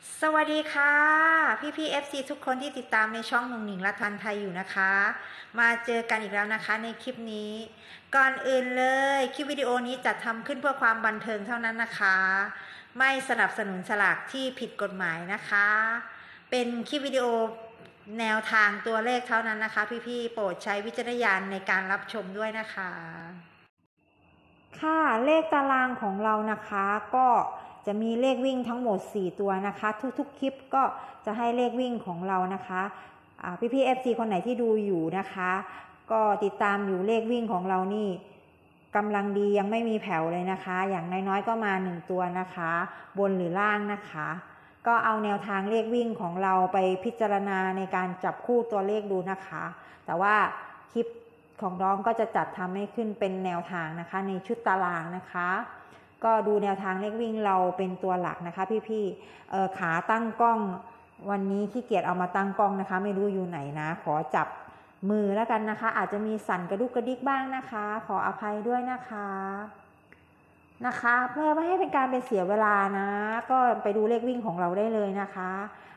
สวัสดีค่ะ พี่พี่ FC ทุกคนที่ติดตามในช่องหนุ่งหนิงรัทันไทยอยู่นะคะ มาเจอกันอีกแล้วนะคะในคลิปนี้ ก่อนอื่นเลยคลิปวิดีโอนี้จัดทำขึ้นเพื่อความบันเทิงเท่านั้นนะคะ ไม่สนับสนุนสลากที่ผิดกฎหมายนะคะ เป็นคลิปวิดีโอแนวทางตัวเลขเท่านั้นนะคะ พี่พี่โปรดใช้วิจารณญาณในการรับชมด้วยนะคะ ค่ะเลขตารางของเรานะคะก็ จะมีเลขวิ่งทั้งหมด 4 ตัวนะคะ ทุกๆคลิปก็จะให้เลขวิ่งของเรานะคะพี่พี่เอฟซีคนไหนที่ดูอยู่นะคะ ก็ติดตามอยู่เลขวิ่งของเรานี่กำลังดียังไม่มีแผ่วเลยนะคะ อย่างน้อยๆก็มา 1 ตัวนะคะ บนหรือล่างนะคะ ก็เอาแนวทางเลขวิ่งของเราไปพิจารณาในการจับคู่ตัวเลขดูนะคะ แต่ว่าคลิปของน้องก็จะจัดทำให้ขึ้นเป็นแนวทางนะคะ ในชุดตารางนะคะ ก็ดูแนวทางเลขวิ่งเราเป็นตัวหลักนะคะพี่ๆขาตั้งกล้องวันนี้ขี้เกียจเอามาตั้งกล้องนะคะ ไม่รู้อยู่ไหนนะ ขอจับมือแล้วกันนะคะ อาจจะมีสั่นกระดุกกระดิกบ้างนะคะ ขออภัยด้วยนะคะนะคะ เพื่อไม่ให้เป็นการเป็นเสียเวลานะ ก็ไปดูเลขวิ่งของเราได้เลยนะคะ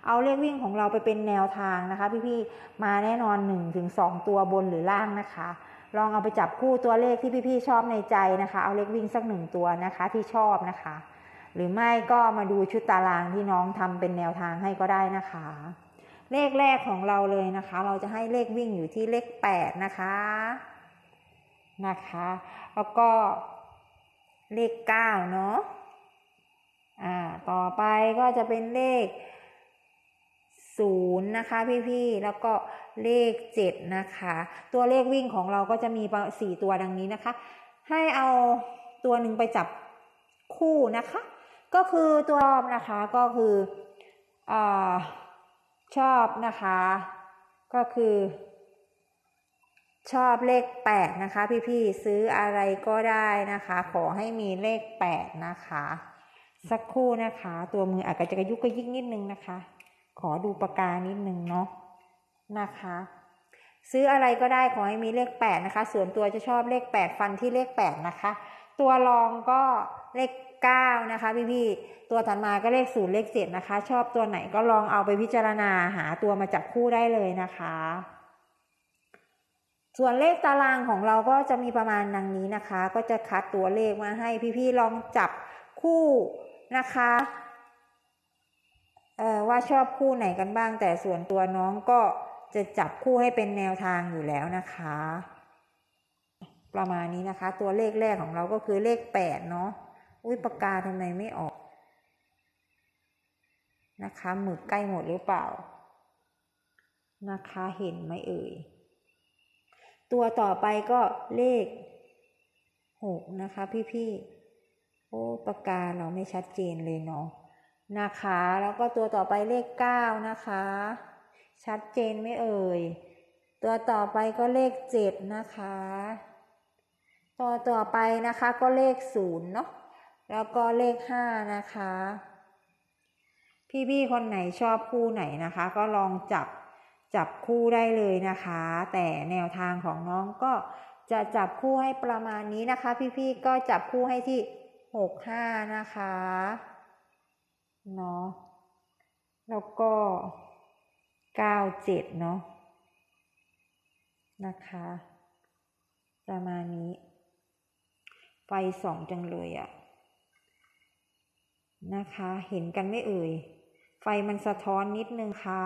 เอาเลขวิ่งของเราไปเป็นแนวทางนะคะ พี่ๆมาแน่นอน1-2ถึงตัวบนหรือล่างนะคะ ลองเอาไปจับคู่ตัวเลขที่พี่ๆชอบในใจนะคะ เอาเลขวิ่งสักหนึ่งตัวนะคะที่ชอบนะคะ หรือไม่ก็มาดูชุดตารางที่น้องทำเป็นแนวทางให้ก็ได้นะคะ เลขแรกของเราเลยนะคะ เราจะให้เลขวิ่งอยู่ที่เลขแปดนะคะนะคะ แล้วก็เลขเก้าเนาะอ่าต่อไปก็จะเป็นเลข ศูนย์นะคะพี่ๆ แล้วก็เลขเจ็ดนะคะ ตัวเลขวิ่งของเราก็จะมีสี่ตัวดังนี้นะคะ ให้เอาตัวหนึ่งไปจับคู่นะคะ ก็คือตัวรอบนะคะก็คืออชอบนะคะ ก็คือ ชอบเลขแปดนะคะ พี่ๆ ซื้ออะไรก็ได้นะคะ ขอให้มีเลขแปดนะคะ สักครู่นะคะ ตัวมืออาจจะกระยุกกระยิกนิดนึงนะคะ ขอดูปากกานิดนึงเนาะนะคะ ซื้ออะไรก็ได้ขอให้มีเลขแปดนะคะ ส่วนตัวจะชอบเลขแปดฟันที่เลขแปดนะคะ ตัวรองก็เลขเก้านะคะพี่ๆตัวถัดมาก็เลขศูนย์เลขเจ็ดนะคะ ชอบตัวไหนก็ลองเอาไปพิจารณาหาตัวมาจับคู่ได้เลยนะคะส่วนเลขตารางของเราก็จะมีประมาณดังนี้นะคะ ก็จะคัดตัวเลขมาให้พี่ๆลองจับคู่นะคะ ว่าชอบคู่ไหนกันบ้าง แต่ส่วนตัวน้องก็จะจับคู่ให้เป็นแนวทางอยู่แล้วนะคะ ประมาณนี้นะคะ ตัวเลขแรกของเราก็คือเลขแปดเนาะอุ้ยปากกาทำไมไม่ออก นะคะหมึกใกล้หมดหรือเปล่า นะคะเห็นไหมเอ่ย ตัวต่อไปก็เลขหกนะคะพี่ๆโอ้ปากกาเราไม่ชัดเจนเลยเนาะ นะคะ แล้วก็ตัวต่อไปเลขเก้านะคะ ชัดเจนไม่เอ่ย ตัวต่อไปก็เลขเจ็ดนะคะ ตัวต่อไปนะคะก็เลขศูนย์เนาะ แล้วก็เลขห้านะคะ พี่ๆคนไหนชอบคู่ไหนนะคะ ก็ลองจับจับคู่ได้เลยนะคะ แต่แนวทางของน้องก็จะจับคู่ให้ประมาณนี้นะคะ พี่ๆก็จับคู่ให้ที่หกห้านะคะ เนาะแล้วก็เก้าเจ็ดเนาะนะคะ ประมาณนี้ ไฟสองจังเลยอะนะคะ เห็นกันไม่เอ่ย ไฟมันสะท้อนนิดนึงค่ะ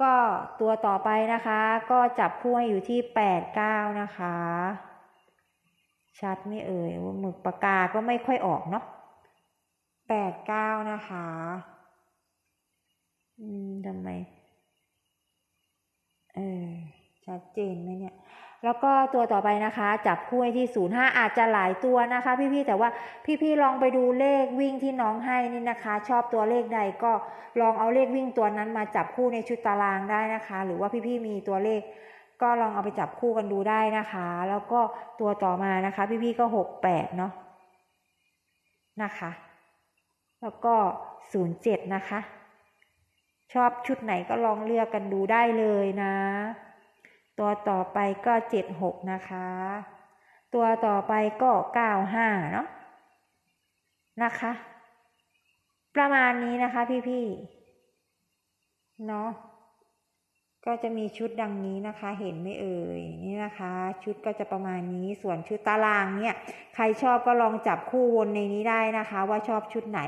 ก็ตัวต่อไปนะคะ ก็จับคู่ให้อยู่ที่แปดเก้านะคะ ชัดไม่เอ่ยว่าหมึกปากกาก็ไม่ค่อยออกเนาะ แปดเก้านะคะ อืมทำไม เออ ชัดเจนไหมเนี่ย แล้วก็ตัวต่อไปนะคะ จับคู่ให้ที่ศูนย์ห้าอาจจะหลายตัวนะคะ พี่ๆ แต่ว่าพี่ๆ ลองไปดูเลขวิ่งที่น้องให้นี่นะคะ ชอบตัวเลขใดก็ลองเอาเลขวิ่งตัวนั้นมาจับคู่ในชุดตารางได้นะคะ หรือว่าพี่ๆ มีตัวเลขก็ลองเอาไปจับคู่กันดูได้นะคะ แล้วก็ตัวต่อมานะคะ พี่ๆ ก็หกแปดเนาะนะคะ แล้วก็ 07 นะคะ ชอบชุดไหนก็ลองเลือกกันดูได้เลยนะ ตัวต่อไปก็ 76 นะคะ ตัวต่อไปก็ 95 เนาะนะคะ ประมาณนี้นะคะพี่ๆ เนาะ ก็จะมีชุดดังนี้นะคะ เห็นไหมเอ่ยนี่นะคะ ชุดก็จะประมาณนี้ส่วนชุดตารางเนี่ย ใครชอบก็ลองจับคู่วนในนี้ได้นะคะ ว่าชอบชุดไหน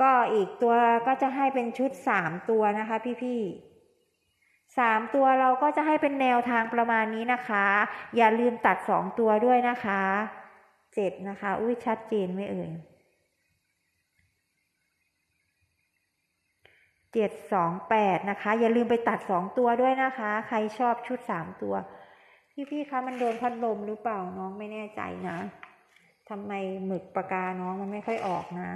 ก็อีกตัวก็จะให้เป็นชุดสามตัวนะคะ พี่ๆสามตัวเราก็จะให้เป็นแนวทางประมาณนี้นะคะ อย่าลืมตัดสองตัวด้วยนะคะเจ็ดนะคะ อุ้ยชัดเจนไหมเอ่ย เจ็ดสองแปดนะคะ อย่าลืมไปตัดสองตัวด้วยนะคะ ใครชอบชุดสามตัว พี่ๆคะมันโดนพัดลมหรือเปล่าน้องไม่แน่ใจนะทำไมหมึกปากกาน้องมันไม่ค่อยออกนะ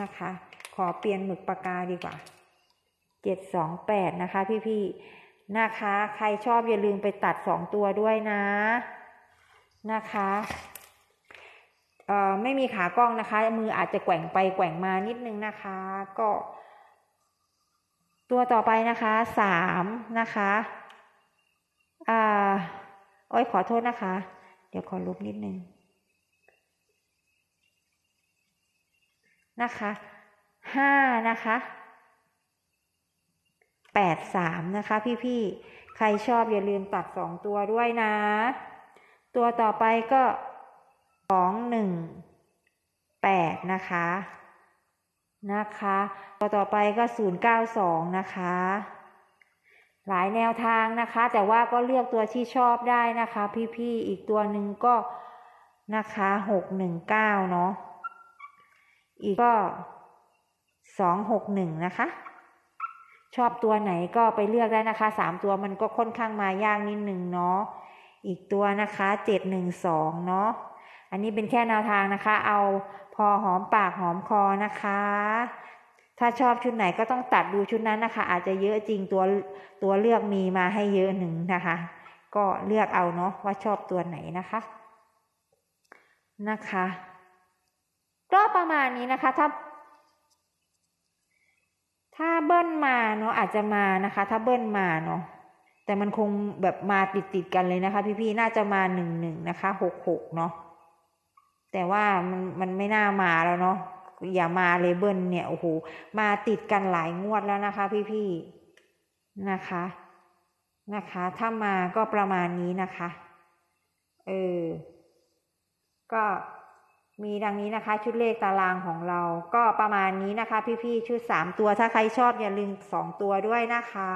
นะคะ ขอเปลี่ยนหมึกปากกาดีกว่าเจ็ดสองแปดนะคะ พี่ๆนะคะ ใครชอบอย่าลืมไปตัดสองตัวด้วยนะ นะคะไม่มีขากล้องนะคะ มืออาจจะแกว่งไปแกว่งมานิดนึงนะคะ ก็ ตัวต่อไปนะคะสามนะคะอ่าโอ้ยขอโทษนะคะ เดี๋ยวขอลบนิดนึงนะคะห้านะคะแปดสามนะคะ พี่ๆใครชอบอย่าลืมตัดสองตัวด้วยนะ ตัวต่อไปก็สองหนึ่งแปดนะคะ นะคะตัวต่อไปก็ศูนย์เก้าสองนะคะ หลายแนวทางนะคะ แต่ว่าก็เลือกตัวที่ชอบได้นะคะ พี่ๆ อีกตัวหนึ่งก็นะคะหกหนึ่งเก้าเนาะ อีกก็สองหกหนึ่งนะคะ ชอบตัวไหนก็ไปเลือกได้นะคะสามตัวมันก็ค่อนข้างมายากนิดหนึ่งเนาะ อีกตัวนะคะเจ็ดหนึ่งสองเนาะ อันนี้เป็นแค่แนวทางนะคะ เอาพอหอมปากหอมคอนะคะ ถ้าชอบชุดไหนก็ต้องตัดดูชุดนั้นนะคะ อาจจะเยอะจริงตัวตัวเลือกมีมาให้เยอะหนึ่งนะคะ ก็เลือกเอาเนาะว่าชอบตัวไหนนะคะนะคะ ก็ประมาณนี้นะคะถ้าถ้าเบิ้ลมาเนาะอาจจะมานะคะ ถ้าเบิ้ลมาเนาะแต่มันคงแบบมาติดติดกันเลยนะคะ พี่ๆน่าจะมาหนึ่งหนึ่งนะคะหกหกเนาะ แต่ว่ามันมันไม่น่ามาแล้วเนาะอย่ามาเลเบิลเนี่ยโอ้โหมาติดกันหลายงวดแล้วนะคะ พี่ๆนะคะนะคะ ถ้ามาก็ประมาณนี้นะคะเออก็มีดังนี้นะคะ ชุดเลขตารางของเรา ก็ประมาณนี้นะคะ พี่ๆชุดสามตัวถ้าใครชอบอย่าลืมสองตัวด้วยนะคะ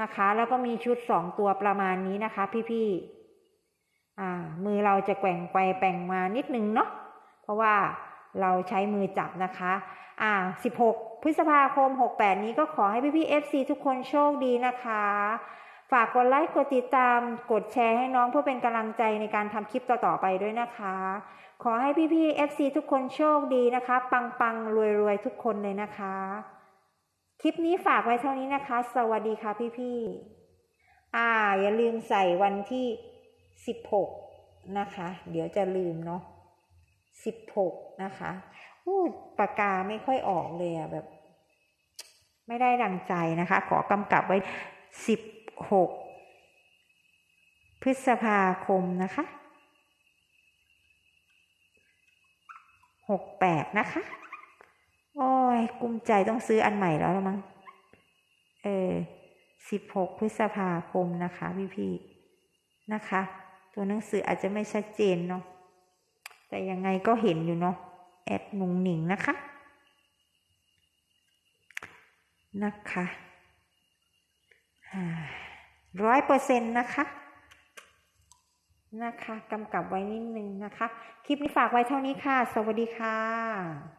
นะคะ แล้วก็มีชุดสองตัวประมาณนี้นะคะ พี่ๆ อ่า มือเราจะแกว่งไปแป่งมานิดนึงเนาะเพราะว่าเราใช้มือจับนะคะ อ่าสิบหกพฤษภาคมหกแปดนี้ก็ขอให้พี่ๆเอฟซีทุกคนโชคดีนะคะ ฝากกดไลค์ กดติดตาม กดแชร์ให้น้องเพื่อเป็นกำลังใจในการทำคลิปต่อ ๆ ไปด้วยนะคะ ขอให้พี่ๆ FC ทุกคนโชคดีนะคะ ปังปังรวยรวยทุกคนเลยนะคะ คลิปนี้ฝากไว้เท่านี้นะคะ สวัสดีค่ะพี่ๆอ่า อย่าลืมใส่วันที่ สิบหกนะคะ เดี๋ยวจะลืมเนาะสิบหกนะคะอู้ปากกาไม่ค่อยออกเลยอะแบบ ไม่ได้ดังใจนะคะ ขอกำกับไว้สิบหกพฤษภาคมนะคะหกแปดนะคะ โอ้ย กุมใจต้องซื้ออันใหม่แล้วละมั้ง เออสิบหกพฤษภาคมนะคะ พี่พี่ๆนะคะ ตัวหนังสืออาจจะไม่ชัดเจนเนาะแต่ยังไงก็เห็นอยู่เนาะแอดนุงหนิงนะคะ นะคะร้อยเปอร์เซ็นต์นะคะนะคะกำกับไว้นิดนึงนะคะ คลิปนี้ฝากไว้เท่านี้ค่ะ สวัสดีค่ะ